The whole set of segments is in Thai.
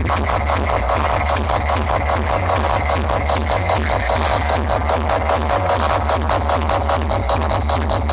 Thank you.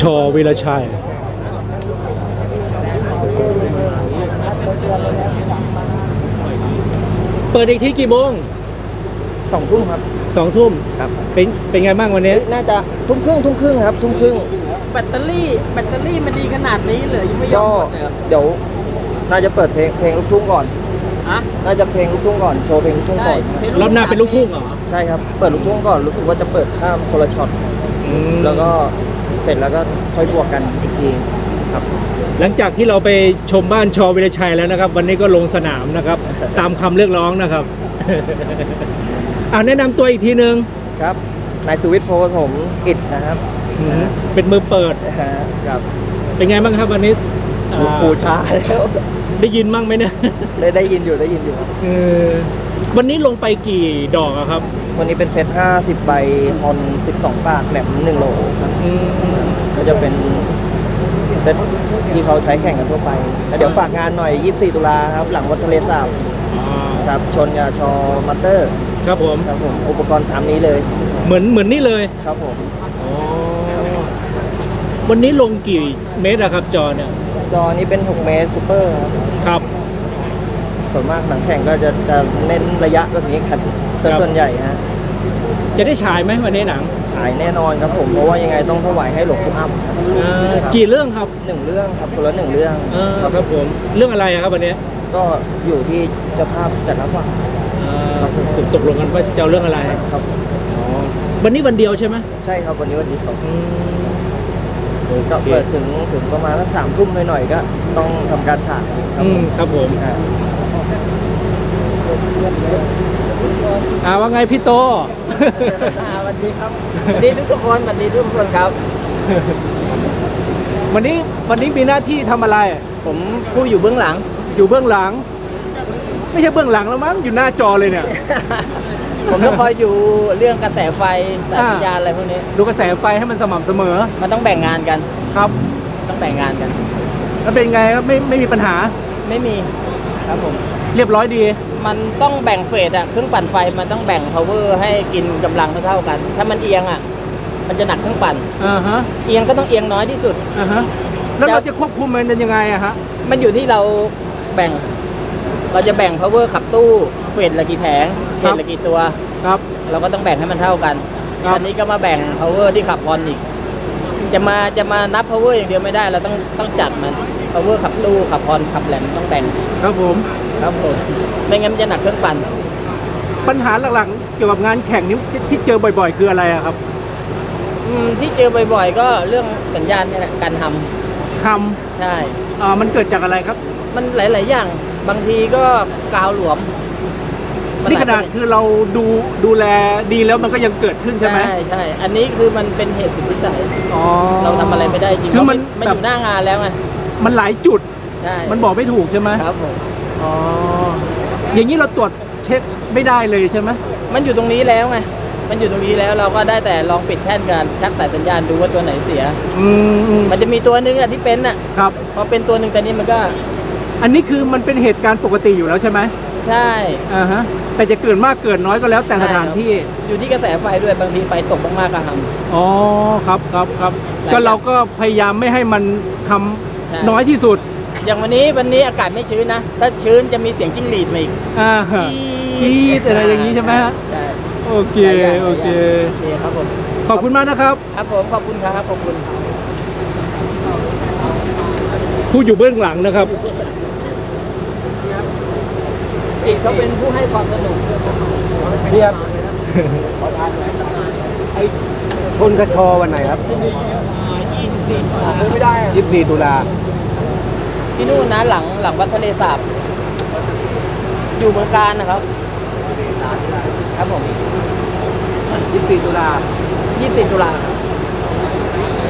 ชอวีรชัยเเปิดอีกที่กี่โมงสองทุ่มครับสองทุ่มครับเป็นเป็นไงบ้างวันนี้เอ้ยน่าจะทุ่มครึ่งทุ่มครึ่งครับ ทุ่มครึ่งแบตเตอรี่แบตเตอรี่มันดีขนาดนี้เลยยังไม่ยอก็มหมดเลยเหรอเดี๋ยว น่าจะเปิดเพลงเพลงลูกทุ่งก่อน ฮะน่าจะเพลงลูกทุ่งก่อนโชว์เพลงลูกทุ่งใช่ก่อนเพลงรอบหน้าเป็นลูกทุ่งเหรอ ใช่ครับ เปิดลูกทุ่งก่อนรู้สึกว่าจะเปิดข้ามโทรช็อต อืม แล้วก็เสร็จแล้วก็ค่อยบวกกันอีกทีครับ หลังจากที่เราไปชมบ้านชอวิรชัยแล้วนะครับ วันนี้ก็ลงสนามนะครับ ตามคำเรียกร้องนะครับ อ่าแนะนำตัวอีกทีนึงครับนายสุวิทย์โพสมอิดนะครับ อืมเป็นมือเปิดนะฮะครับ เป็นไงบ้างครับวันนี้ อ่าปูชาแล้วได้ยินบ้างไหมเนี่ยได้ได้ยินอยู่ได้ยินอยู่ครับเออวันนี้ลงไปกี่ดอกอะครับ วันนี้เป็นเซต50ใบฮอน12ปากแหลม1โลครับอืมก็จะเป็นเซตที่เขาใช้แข่งกันทั่วไปแล้วเดี๋ยวฝากงานหน่อย 24 ตุลาครับ หลังวัดทะเลสาบอ่าครับชนยาชอมัตเตอร์ ครับผมครับผมอุปกรณ์ตามนี้เลย เหมือนเหมือนนี่เลยครับผมอ๋อวันนี้ลงกี่เมตรอะครับจอเนี่ย จอนี้เป็น 6 เมตรซูเปอร์ครับครับส่วนมากหลังแข่งก็จะจะเน้นระยะแบบนี้ครับซะครับส่วนใหญ่ฮะจะได้ฉายไหมวันนี้หนังฉายแน่นอนครับผมเพราะว่ายังไงต้องถวายให้หลวงปู่อ้ำครับอ่ากี่เรื่องครับหนึ่งเรื่องครับคนละหนึ่งเรื่องเออครับผมเรื่องอะไรอะครับวันนี้ก็อยู่ที่เจ้าภาพแต่ละฝั่งอ่าตกตกลงกันว่าจะเอาเรื่องอะไรครับอ๋อวันนี้วันเดียวใช่ไหมใช่ครับวันนี้วันที่สองอืมโอ ก็เคเปิดถึงถึงประมาณสักสามทุ่มหน่อยๆก็ต้องทำการฉายครับอืผมมครับผมอ่าอ่าว่าไงพี่โตอ่าสวัสดีครับสวัสดีทุกๆคนสวัสดีทุกคนครับ วันนี้วันนี้มีหน้าที่ทำอะไร ผมผู้อยู่เบื้องหลัง อยู่เบื้องหลัง ไม่ใช่เบื้องหลังแล้วมั้งอยู่หน้าจอเลยเนี่ย ผมต้องคอยอยู่เรื่องกระแสไฟสายสัญญาณอะไรพวกนี้ ดูกระแสไฟให้มันสม่ำเสมอมันต้องแบ่งงานกันครับต้องแบ่งงานกัน แล้วเป็นไงครับไม่ไม่มีปัญหาไม่มีครับผมเรียบร้อยดี มันต้องแบ่งเฟสอะเครื่องปั่นไฟมันต้องแบ่ง power ให้กินกำลังเท่าๆกัน ถ้ามันเอียงอะมันจะหนักเครื่องปั่นอ่าฮะเอียงก็ต้องเอียงน้อยที่สุดอ่าฮะแล้วเราจะควบคุมมันยังไงอะฮะมันอยู่ที่เราแบ่ง เราจะแบ่ง power ขับตู้เฟสละกี่แผงเฟสละกี่ตัว ครับ เราก็ต้องแบ่งให้มันเท่ากันครับ อันนี้ก็มาแบ่ง power ที่ขับพอนอีก จะมาจะมานับ power อย่างเดียวไม่ได้ เราต้องต้องจัดมัน power ขับตู้ขับพอนขับแหลมต้องแบ่งครับผม ครับผมไม่งั้นมันจะหนักเครื่องปั่น ปัญหาหลักๆ เกี่ยวกับงานแข่งนี้ที่ที่เจอบ่อยๆ คืออะไรอะครับอืมที่เจอบ่อยๆ ก็เรื่องสัญญาณเนี่ยแหละการททำใช่ำอ่ามันเกิดจากอะไรครับ มันหลาย ๆ อย่าง บางทีก็กาวหลวมมันี่ขนาดหลยคือเราดูดูแลดีแล้วมันก็ยังเกิดขึ้นใช่ไหมใช่ใช่ อันนี้คือมันเป็นเหตุสุดวิสัยอ๋อเราทำอะไรไม่ได้จริงคือเพราะมันมันแบอบยู่หน้างานแล้วไงมันหลายจุดใช่มันบอกไม่ถูกใช่ไหมครับผมอ๋ออย่างนี้เราตรวจเช็คไม่ได้เลยใช่ไหมมันอยู่ตรงนี้แล้วไงมันอยู่ตรงนี้แล้วเราก็ได้แต่ลองปิดแท่นกันชักสายสัญญาณดูว่าตัวไหนเสีย อืมอืมมันจะมีตัวหนึงอะที่เป็นอะครับพอเป็นตัวหนึ่งแต่นี้มันก็ อันนี้คือมันเป็นเหตุการณ์ปกติอยู่แล้วใช่ไหมใช่ อ่าฮะแต่จะเกิดมากเกิดน้อยก็แล้วแต่สถานที่ อยู่ที่กระแสไฟด้วยบางทีไฟตกมากๆก็หำอ๋อครับครับครับหลายอย่างก็เราก็พยายามไม่ให้มันทำใช่ น้อยที่สุด อย่างวันนี้วันนี้อากาศไม่ชื้นนะ ถ้าชื้นจะมีเสียงจิ้งหรีดมาอีกอ่าฮะจี๊ดอะไรอย่างนี้ใช่ไหมฮะ ใช่โอเค หลายย่างโอเค โอเคครับผม ขอบคุณมากนะครับ ครับผมขอบคุณครับขอบคุณ ผู้อยู่เบื้องหลังนะครับ อีกเขาเป็นผู้ให้ความสนุกเรียบไอชนกระชอวันไหนครับไม่ได้ยี่สิบสี่ตุลาที่นู่นนะหลังหลังวัดทะเลสาบ อยู่เมืองการนะครับ ครับผมยี่สิบสี่ตุลา24ตุลา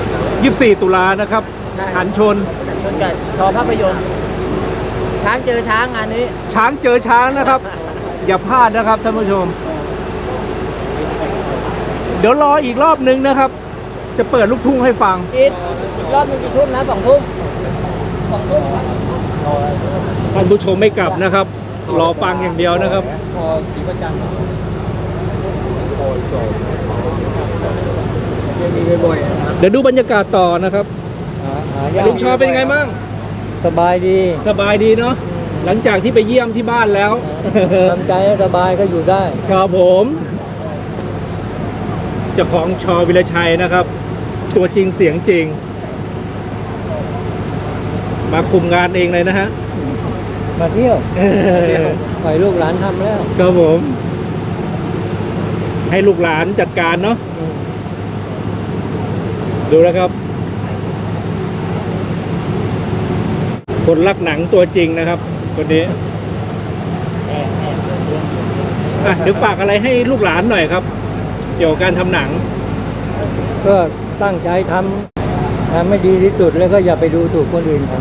24ตุลานะครับใช่ขันชน ชนกับชอภาพยนตร์ ช้างเจอช้างงานนี้ ช้างเจอช้างนะครับ อย่าพลาดนะครับท่านผู้ชม เดี๋ยวรออีกรอบนึงนะครับ จะเปิดลูกทุ่งให้ฟัง อีกอีกรอบหนึงกี่ทุ่มนะสองทุ่มสองทุ่มครับท่านผู้ชมไม่กลับนะครับ รอฟังอย่างเดียวนะครับ พอสีประจันทร์ยังมีบ่อยๆนะครับเดี๋ยวดูบรรยากาศต่อนะครับลุงชอเป็นไงบ้าง สบายดีสบายดีเนาะหลังจากที่ไปเยี่ยมที่บ้านแล้วทำใจให้สบายก็อยู่ได้ครับผมเจ้าของชอวิรชัยนะครับ ตัวจริงเสียงจริง มาคุมงานเองเลยนะฮะมาเที่ยวปล่อยลูกหลานทำแล้วครับผม ให้ลูกหลานจัดการเนาะดูแล้วครับ คนรักหนังตัวจริงนะครับคนนี้อะเดี๋ยวฝากอะไรให้ลูกหลานหน่อยครับ เกี่ยวกับการทำหนัง ก็ตั้งใจทำทำไม่ดีที่สุดแล้วก็อย่าไปดูถูกคนอื่นเขา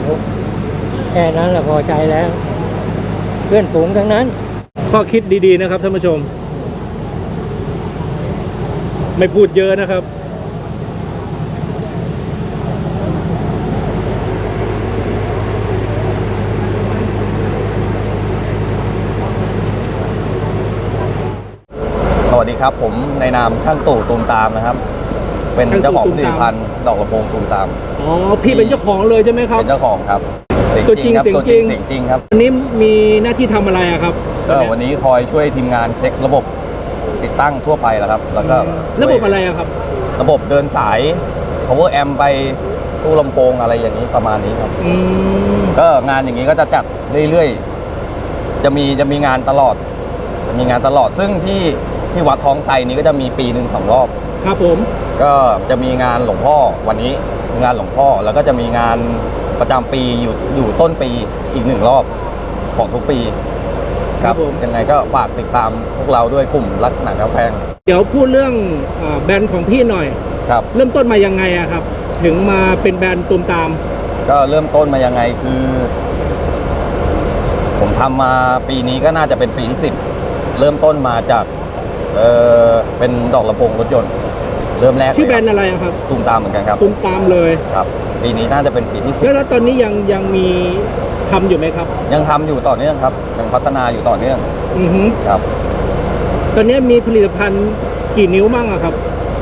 แค่นั้นแหละพอใจแล้ว เพื่อนฝูงทั้งนั้น ข้อคิดดีๆนะครับท่านผู้ชม ไม่พูดเยอะนะครับ วัสดีครับ ผมในนามช่างตู่ตูมตามนะครับ เป็นช่างตู่เจ้าของตูผมลิตตามภัณฑ์ดอกลำโพงตูมตามอ๋อพี่เป็นเจ้าของเลยใช่ไหมครับเป็นเจ้าของครับเสียงตัวจจริริงงครับเสียงตัวจจริริงงเสียงจริงครับอันนี้มีหน้าที่ทำอะไรอะครับก็วันนี้คอยช่วยทีมงานเช็คระบบติดตั้งทั่วไปแล้วครับ แล้วก็ช่วยระบบอะไรอะครับ ระบบเดินสาย power amp ไปตู้ลำโพงอะไรอย่างนี้ประมาณนี้ครับอืมก็งานอย่างนี้ก็จะจัดเรื่อยๆ จะมีจะมีงานตลอด จะมีงานตลอดซึ่งที่ ที่วัดท้องไทรนี้ก็จะมีปีหนึ่งสองรอบ ครับผมก็จะมีงานหลวงพ่อวันนี้คืองานหลวงพ่อแล้วก็จะมีงานประจำปีอยู่อยู่ต้นปีอีกหนึ่งรอบของทุกปี ครับผมยังไงก็ฝากติดตามพวกเราด้วยกลุ่มรักหนังกระแพงเดี๋ยวพูดเรื่องอาแบรนด์ของพี่หน่อย ครับ เริ่มต้นมายังไงอะครับ ถึงมาเป็นแบรนด์ตูมตาม ก็เริ่มต้นมายังไงคือ ผมทำมาปีนี้ก็น่าจะเป็นปีที่สิบเริ่มต้นมาจาก เออเป็นดอกลำโพงรถยนต์ เริ่มแรกชื่อแบรนด์เลยอะไรอะครับตูมตามเหมือนกันครับตูมตามเลยครับปีนี้น่าจะเป็นปีที่สิบแล้วแล้วตอนนี้ยังยังมีทำอยู่ไหมครับ ยังทำอยู่ต่อเนื่องครับ ยังพัฒนาอยู่ต่อเนื่องอือฮึครับ ตอนนี้มีผลิตภัณฑ์กี่นิ้วมั่งอะครับ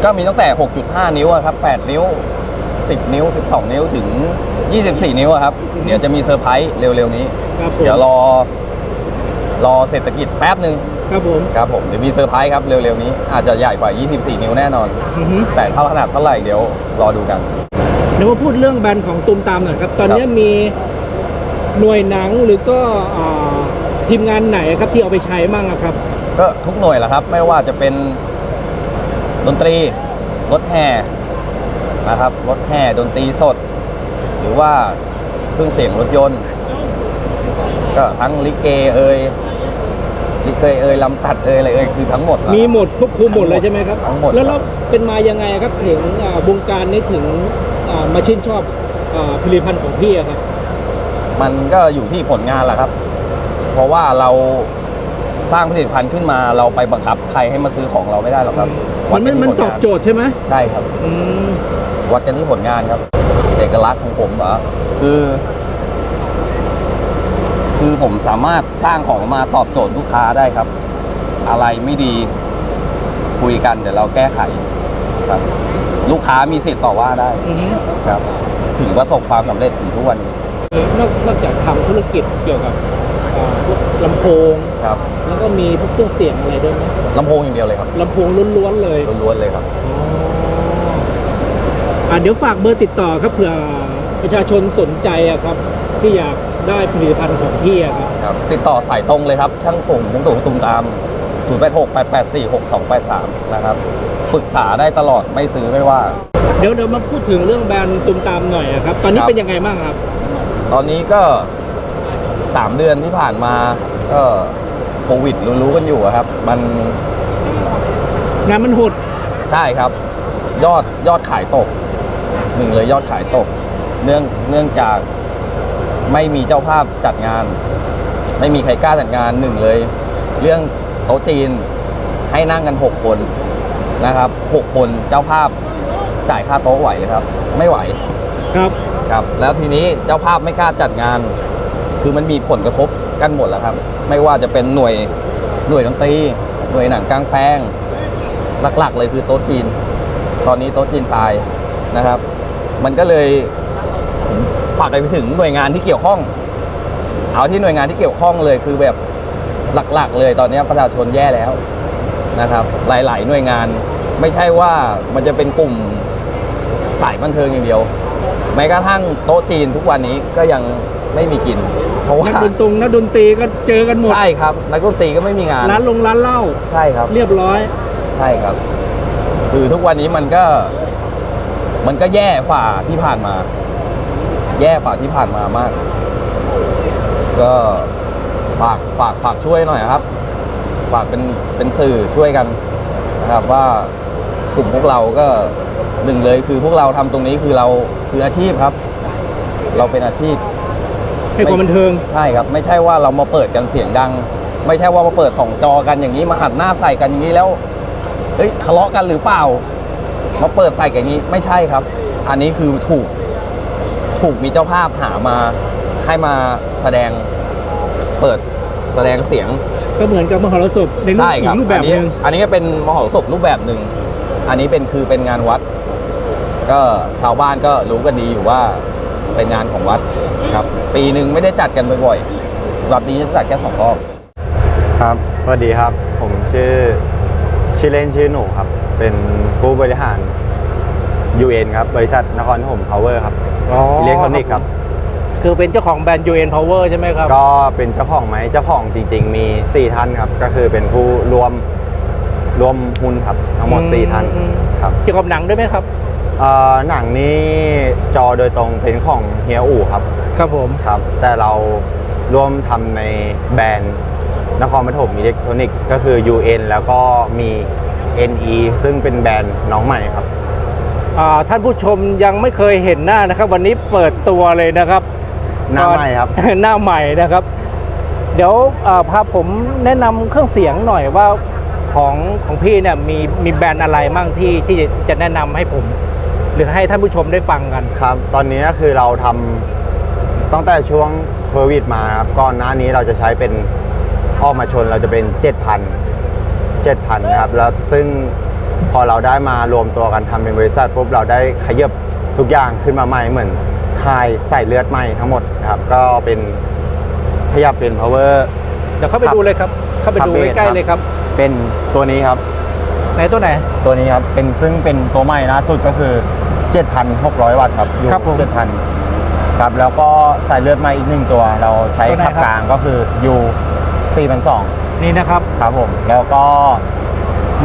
ก็มีตั้งแต่ 6.5 นิ้วอะครับ 8 นิ้ว 10 นิ้ว 12 นิ้วถึง 24 นิ้วอะครับอืมเดี๋ยวจะมีเซอร์ไพรส์เร็วๆนี้ ครับผม เดี๋ยวรอ รอเศรษฐกิจแป๊บหนึ่งครับผม ครับผมเดี๋ยวมีเซอร์ไพรส์ครับเร็วๆนี้อาจจะใหญ่กว่า 24 นิ้วแน่นอน อือฮึ แต่เท่าขนาดเท่าไหร่เดี๋ยวรอดูกัน เดี๋ยวมาพูดเรื่องแบรนด์ของตูมตามหน่อยครับ ตอนนี้ครับ มีหน่วยหนังหรือก็อ่าทีมงานไหนครับที่เอาไปใช้มั่งอะครับ ก็ทุกหน่วยแหละครับ ไม่ว่าจะเป็นดนตรีรถแห่นะครับรถแห่ดนตรีสด หรือว่าเครื่องเสียงรถยนต์ ก็ทั้งลิเกเอ่ยลิเกเอ่ยลำตัดเอ่ยอะไรเอ่ยคือทั้งหมดแหละมีหมดควบคุมหมดเลยใช่ไหมครับทั้งหมด แล้วครัเราบเป็นมายังไงครับถึงอ่าวงการนี้ถึงอ่ามาชื่นชอบอาผลิตภัณฑ์ของพี่อะครับ มันก็อยู่ที่ผลงานแหละครับ เพราะว่าเราสร้างผลิตภัณฑ์ขึ้นมาเราไปบังคับใครให้มาซื้อของเราไม่ได้หรอกครับมันมันที่มันผลตอบงานโจทย์ใช่ไหมใช่ครับ อืมวัดกันที่ผลงานครับ เอกลักษณ์ของผมเหรอคือ คือผมสามารถสร้างของมาตอบโจทย์ลูกค้าได้ครับ อะไรไม่ดีคุยกันเดี๋ยวเราแก้ไขครับ ลูกค้ามีสิทธิ์ต่อว่าได้อือฮึครับ ถึงประสบความสำเร็จถึงทุกวันนี้เออนอกนอกจากทำธุรกิจเกี่ยวกับอ่าพวกลำโพง ครับแล้วก็มีพวกเครื่องเสียงอะไรด้วยไหมลำโพงอย่างเดียวเลยครับลำโพงล้วนๆเลยล้วนๆเลยครับอ่าเดี๋ยวฝากเบอร์ติดต่อครับเผื่อประชาชนสนใจอะครับที่อยาก ได้ผลิตภัณฑ์ของพี่อะครับ ครับ ติดต่อสายตรงเลยครับ ช่างตุ่มช่างตุ่มตุ่มตาม 0 8 6 8 8 4 6 2 8 3 นะครับ ปรึกษาได้ตลอดไม่ซื้อไม่ว่า เดี๋ยวเดี๋ยวมาพูดถึงเรื่องแบรนด์ตุมตามหน่อยอะครับ ตอนนี้ครับ เป็นยังไงบ้างครับ ตอนนี้ก็สามเดือนที่ผ่านมาก็โควิดรู้ๆกันอยู่อะครับ มันงานมันหดใช่ครับ ยอดยอดขายตกหนึ่งเลยยอดขายตก เนื่องเนื่องจาก ไม่มีเจ้าภาพจัดงาน ไม่มีใครกล้าจัดงานหนึ่งเลย เรื่องโต๊ะจีนให้นั่งกันหกคนนะครับหกคนเจ้าภาพจ่ายค่าโต๊ะไหวเลยครับ ไม่ไหวครับครับ แล้วทีนี้เจ้าภาพไม่กล้าจัดงาน คือมันมีผลกระทบกันหมดแล้วครับ ไม่ว่าจะเป็นหน่วยหน่วยดนตรีหน่วยหนังกลางแปลง หลักๆ เลยคือโต๊ะจีน ตอนนี้โต๊ะจีนตายนะครับ มันก็เลยผม ฝากไปถึงหน่วยงานที่เกี่ยวข้อง เอาที่หน่วยงานที่เกี่ยวข้องเลยคือแบบหลักๆ เลยตอนนี้ประชาชนแย่แล้วนะครับ หลาย ๆ หน่วยงานไม่ใช่ว่ามันจะเป็นกลุ่มสายบันเทิงอย่างเดียว แม้กระทั่งโต๊ะจีนทุกวันนี้ก็ยังไม่มีกิน เพราะว่านักดนตรงนักดนตรีก็เจอกันหมดใช่ครับนักดนตรีก็ไม่มีงานร้านลงร้านเหล้าใช่ครับ เรียบร้อยใช่ครับ คือทุกวันนี้มันก็ มันก็แย่ฝ่าที่ผ่านมา แย่ฝ่าที่ผ่านมามาก ก็ฝากฝากฝากช่วยหน่อยครับ ฝากเป็นเป็นสื่อช่วยกันนะครับว่ากลุ่มพวกเราก็หนึ่งเลยคือพวกเราทำตรงนี้คือเราคืออาชีพครับ เราเป็นอาชีพให้ความบันเทิงใช่ครับ ไม่ใช่ว่าเรามาเปิดกันเสียงดัง ไม่ใช่ว่ามาเปิดสองจอกันอย่างนี้มาหันหน้าใส่กันอย่างนี้แล้ว เอ้ยทะเลาะกันหรือเปล่า มาเปิดใส่กันอย่างนี้ไม่ใช่ครับ อันนี้คือถูก ถูกมีเจ้าภาพหามาให้มาแสดงเปิดแสดงเสียงก็เหมือนกับมหรสพในรูปใช่อีครับกรูปแบบอันนี้หนึ่งอันนี้ก็เป็นมหรสพรูปแบบหนึ่ง อันนี้เป็นคือเป็นงานวัด ก็ชาวบ้านก็รู้กันดีอยู่ว่าเป็นงานของวัดครับ ปีหนึ่งไม่ได้จัดกันบ่อยๆวัดนี้จะจัดแค่สองรอบ ครับ สวัสดีครับ ผมชื่อชื่อเล่นชื่อหนูครับ เป็นผู้บริหาร UN ครับ บริษัทนครถมพาวเวอร์ครับอิเล็กทรอนิกส์ครับ คือเป็นเจ้าของแบรนด์ UN Power ใช่ไหมครับ ก็เป็นเจ้าของไหมเจ้าของจริง ๆ มี 4 ท่านครับ ก็คือเป็นผู้รวมรวมหุ้นครับทั้งหมด 4 ท่านอืม ครับเกี่ยวกับหนังด้วยไหมครับ เอ่อหนังนี้จอโดยตรงเป็นของเฮียอู่ครับครับผม ครับ แต่เราร่วมทำในแบรนด์นครปฐมอิเล็กทรอนิกส์ก็คือ UN แล้วก็มี NE ซึ่งเป็นแบรนด์น้องใหม่ครับอ่า ท่านผู้ชมยังไม่เคยเห็นหน้านะครับ วันนี้เปิดตัวเลยนะครับหน้าใหม่ครับ หน้าใหม่นะครับ เดี๋ยวอ่าพาผมแนะนำเครื่องเสียงหน่อยว่าของของพี่เนี่ยมีมีแบรนด์อะไรมั่งที่ที่จะแนะนำให้ผม หรือให้ท่านผู้ชมได้ฟังกันครับ ตอนนี้ก็คือเราทำตั้งแต่ช่วงโควิดมาครับก่อนหน้านี้เราจะใช้เป็นออกมาชนเราจะเป็น 7,000 7,000นะครับแล้วซึ่ง พอเราได้มารวมตัวกันทำเป็นบริษัทปุ๊บเราได้ขยับทุกอย่างขึ้นมาใหม่เหมือนทายใส่เลือดใหม่ทั้งหมดนะครับ ก็เป็นขยับเป็น power เดี๋ยวเข้าไปดูเลยครับ เข้าไปดูครับใกล้ๆเลยครับ เป็นตัวนี้ครับไหนตัวไหน ตัวนี้ครับ เป็นซึ่งเป็นตัวใหม่ล่าสุดก็คือ 7,600 วัตต์ครับอยู่ครับผม7,000ครับ แล้วก็ใส่เลือดใหม่อีกหนึ่งตัว เราใช้ตัวไหนขับครับกลางก็คือ U 4,200นี่นะครับ ครับผม แล้วก็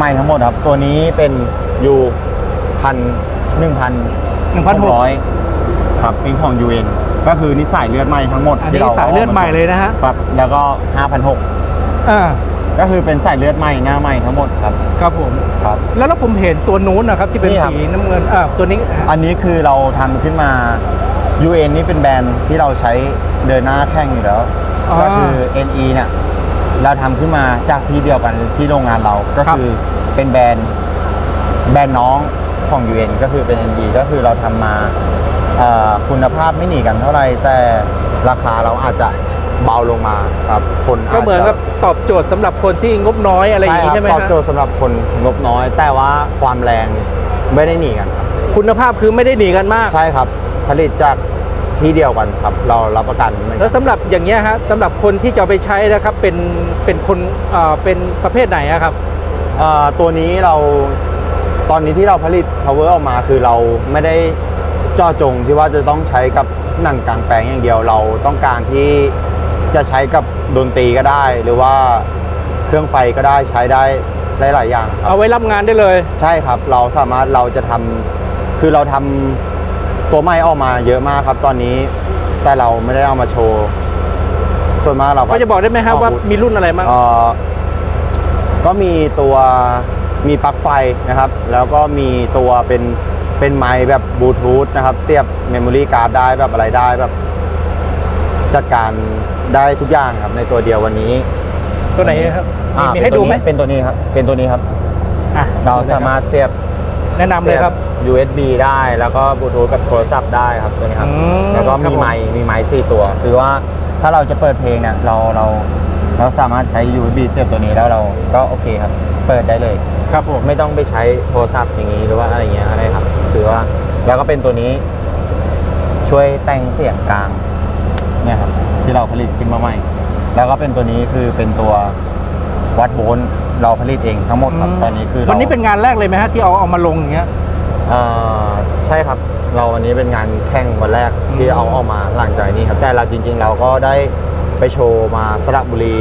ใหม่ทั้งหมดครับ ตัวนี้เป็น U พันหนึ่งพัน1,600ร้อยครับเป็นของ UN ก็คือนิสัยเลือดใหม่ทั้งหมดอันที่นี้เราสายเลือดใหม่เลยนะฮะครับแล้วก็5,600อ่าก็คือเป็นสายเลือดใหม่หน้าใหม่ทั้งหมดครับครับผม ครับ แล้วแล้วผมเห็นตัวนู้นนะครับที่เป็นนี่ครับ สีน้ำเงินอ่าตัวนี้อันนี้คือเราทำขึ้นมา UN นี่เป็นแบรนด์ที่เราใช้เดินหน้าแข่งอยู่แล้วอ่าก็คือ NE เนี่ย เราทำขึ้นมาจากที่เดียวกันที่โรงงานเราก็ครับคือเป็นแบรนด์แบรนด์น้องของ UN ก็คือเป็น NE ก็คือเราทำมาเอ่อคุณภาพไม่หนีกันเท่าไหร่แต่ราคาเราอาจจะเบาลงมาครับคนอาจจะก็เหมือนกับตอบโจทย์สำหรับคนที่งบน้อยอะไรอย่างนี้ใช่ไหมตอบฮะโจทย์สำหรับคนงบน้อย แต่ว่าความแรงไม่ได้หนีกันครับคุณภาพคือไม่ได้หนีกันมาก ใช่ครับ ผลิตจาก ที่เดียวกันครับเรารับประกันไม่แล้วสำหรับอย่างเงี้ยฮะสำหรับคนที่จะเอาไปใช้นะครับเป็นเป็นคนอ่าเป็นประเภทไหนอะครับ เอ่อตัวนี้เราตอนนี้ที่เราผลิต power ออกมาคือเราไม่ได้เจาะจงที่ว่าจะต้องใช้กับหนังกลางแปลงอย่างเดียวเราต้องการที่จะใช้กับดนตรีก็ได้ หรือว่าเครื่องไฟก็ได้ใช้ได้หลายๆอย่างครับเอาไว้รับงานได้เลย ใช่ครับเราสามารถเราจะทำคือเราทำ ตัวใหม่ออกมาเยอะมากครับ ตอนนี้แต่เราไม่ได้เอามาโชว์ ส่วนมากเราก็จะบอกได้ไหมครับว่ามีรุ่นอะไรบ้างเอ่อก็มีตัวมีปลั๊กไฟนะครับ แล้วก็มีตัวเป็นเป็นไมค์แบบบลูทูธนะครับ เสียบเมมโมรี่การ์ดได้แบบอะไรได้แบบ จัดการได้ทุกอย่างครับในตัวเดียววันนี้ ตัวไหนครับมีอ่ามีให้ดูไหมเป็นตัวนี้ครับ เป็นตัวนี้ครับ อะเราสามารถเสียบแนะนำเลยครับสีย USB ได้แล้วก็บลูทูธกับโทรศัพท์ได้ครับตัวนี้ครับ อืมแล้วก็ครับมีผม ไมค์มีไมค์สี่ตัว คือว่าถ้าเราจะเปิดเพลงเนี่ยเราเราเราสามารถใช้ USB เสียบตัวนี้แล้วเราก็โอเคครับ เปิดได้เลย ครับผม ไม่ต้องไปใช้โทรศัพท์อย่างนี้หรือว่าอะไรเงี้ยอะไรครับ คือว่าแล้วก็เป็นตัวนี้ ช่วยแต่งเสียงกลางเนี่ยครับ ที่เราผลิตขึ้นมาใหม่ แล้วก็เป็นตัวนี้คือเป็นตัววัดโวลต์เราผลิตเองทั้งหมดครับ ตอนนี้คือรา วันนี้เป็นงานแรกเลยไหมฮะที่เอาเอามาลงอย่างเงี้ย อ่าใช่ครับเราวันนี้เป็นงานแข่งวันแรกที่อืมเอาออกมาหลังจากนี้ครับแต่เราจริง ๆ เราก็ได้ไปโชว์มาสระบุรี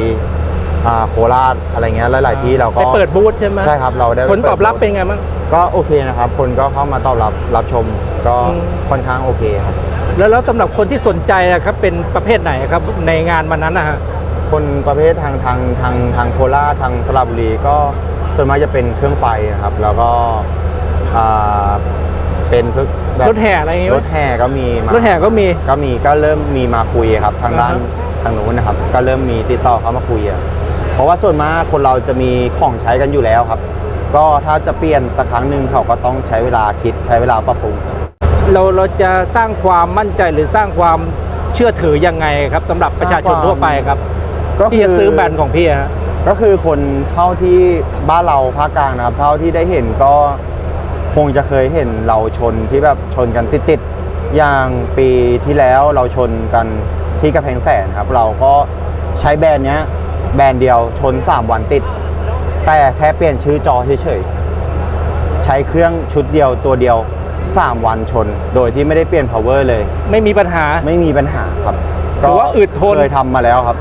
อ่าโคราชอะไรเงี้ยหลายๆที่เราก็ไปเปิดบูธใช่ไหมใช่ครับเราได้ผลตอบรับปิดเป็นไงบ้าง ก็โอเคนะครับ คนก็เข้ามาตอบรับรับชมก็อืม ค่อนข้างโอเคครับ แล้วแล้วสำหรับคนที่สนใจอะครับเป็นประเภทไหนครับในงานวันนั้นนะฮะ คนประเภททางทางทางทางโคราชทางสระบุรีก็ส่วนมากจะเป็นเครื่องไฟนะครับ แล้วก็ อ่าเป็นพวกแบบรถแห่อะไรอย่างเงี้ยรถแห่ก็มีมารถแห่ก็มี ก็มีก็เริ่มมีมาคุยครับ ทางด้านอ่าฮะทางนู้นนะครับ ก็เริ่มมีติดต่อเข้ามาคุยอะเพราะว่าส่วนมากคนเราจะมีของใช้กันอยู่แล้วครับ ก็ถ้าจะเปลี่ยนสักครั้งหนึ่งเขาก็ต้องใช้เวลาคิดใช้เวลาปรับปรุงเราเราจะสร้างความมั่นใจหรือสร้างความเชื่อถือยังไงครับสำหรับประชาชนทั่วไปครับก็ที่จะซื้อแบรนด์ของพี่ฮะก็คือคนเท่าที่บ้านเราภาคกลางนะครับ เท่าที่ได้เห็นก็ คงจะเคยเห็นเราชนที่แบบชนกันติดๆอย่างปีที่แล้วเราชนกันที่กระแพงแสนครับ เราก็ใช้แบรนด์เนี้ยแบรนด์เดียวชน 3 วันติด แต่แค่เปลี่ยนชื่อจอเฉยๆใช้เครื่องชุดเดียวตัวเดียว 3 วันชน โดยที่ไม่ได้เปลี่ยน power เลย ไม่มีปัญหา ไม่มีปัญหาครับถือว่าอึดทน เคยทำมาแล้วครับ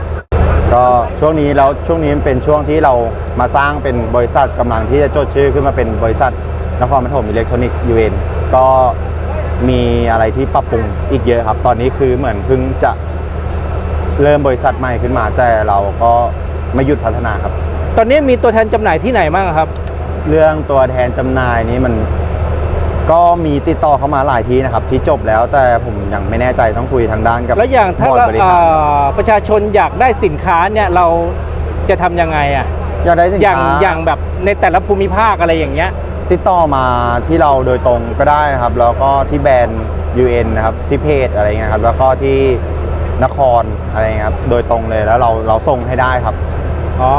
ก็ช่วงนี้แล้วช่วงนี้เป็นช่วงที่เรามาสร้างเป็นบริษัทกำลังที่จะจดชื่อขึ้นมาเป็นบริษัท นครปฐมอิเล็กทรอนิกส์ยูเอ็นก็มีอะไรที่ปรับปรุงอีกเยอะครับ ตอนนี้คือเหมือนเพิ่งจะเริ่มบริษัทใหม่ขึ้นมา แต่เราก็ไม่หยุดพัฒนาครับ ตอนนี้มีตัวแทนจำหน่ายที่ไหนบ้างครับ เรื่องตัวแทนจำหน่ายนี้มันก็มีติดต่อเข้ามาหลายทีนะครับ ที่จบแล้วแต่ผมยังไม่แน่ใจต้องคุยทางด้านกับแล้วอย่างถ้าบอร์ดบริเอ่หารอประชาชนอยากได้สินค้าเนี่ยเราจะทำยังไงอะอยากได้สินอย่างค้าอย่างแบบในแต่ละภูมิภาคอะไรอย่างเงี้ย ติดต่อมาที่เราโดยตรงก็ได้นะครับ แล้วก็ที่แบรนด์ UN นะครับที่เพจอะไรเงี้ยครับแล้วก็ที่นครอะไรเงี้ยครับโดยตรงเลยแล้วเราเราส่งให้ได้ครับ อ๋อ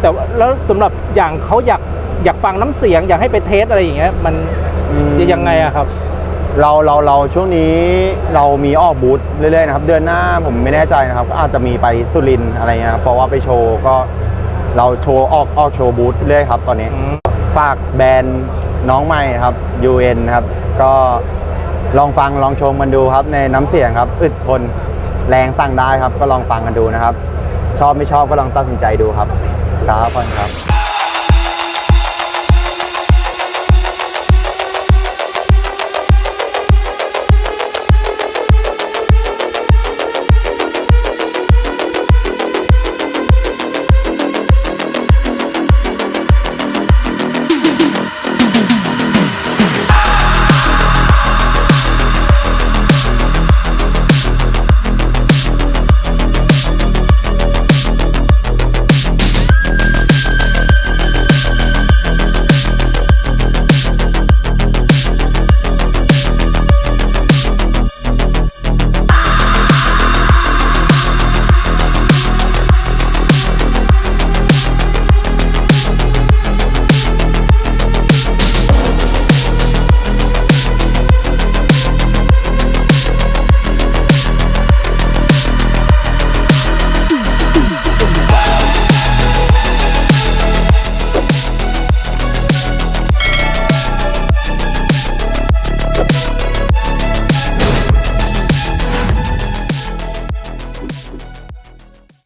แต่ว่าแล้วสำหรับอย่างเขาอยากอยากฟังน้ำเสียง อยากให้ไปเทสอะไรอย่างเงี้ยมันอืม จะยังไงอะครับ เราเราเราช่วงนี้เรามีออกบูธเรื่อยๆนะครับ เดือนหน้าผมไม่แน่ใจนะครับ ก็อาจจะมีไปสุรินทร์อะไรเงี้ยครับเพราะว่าไปโชว์ก็เราโชว์ออกออกโชว์บูธเรื่อยครับตอนนี้ อืม ฝากแบรนด์น้องใหม่ครับ UN ครับ ก็ลองฟังลองชมกันดูครับ ในน้ำเสียงครับ อึดทนแรงสั่งได้ครับ ก็ลองฟังกันดูนะครับ ชอบไม่ชอบก็ลองตัดสินใจดูครับครับขอบคุณครับ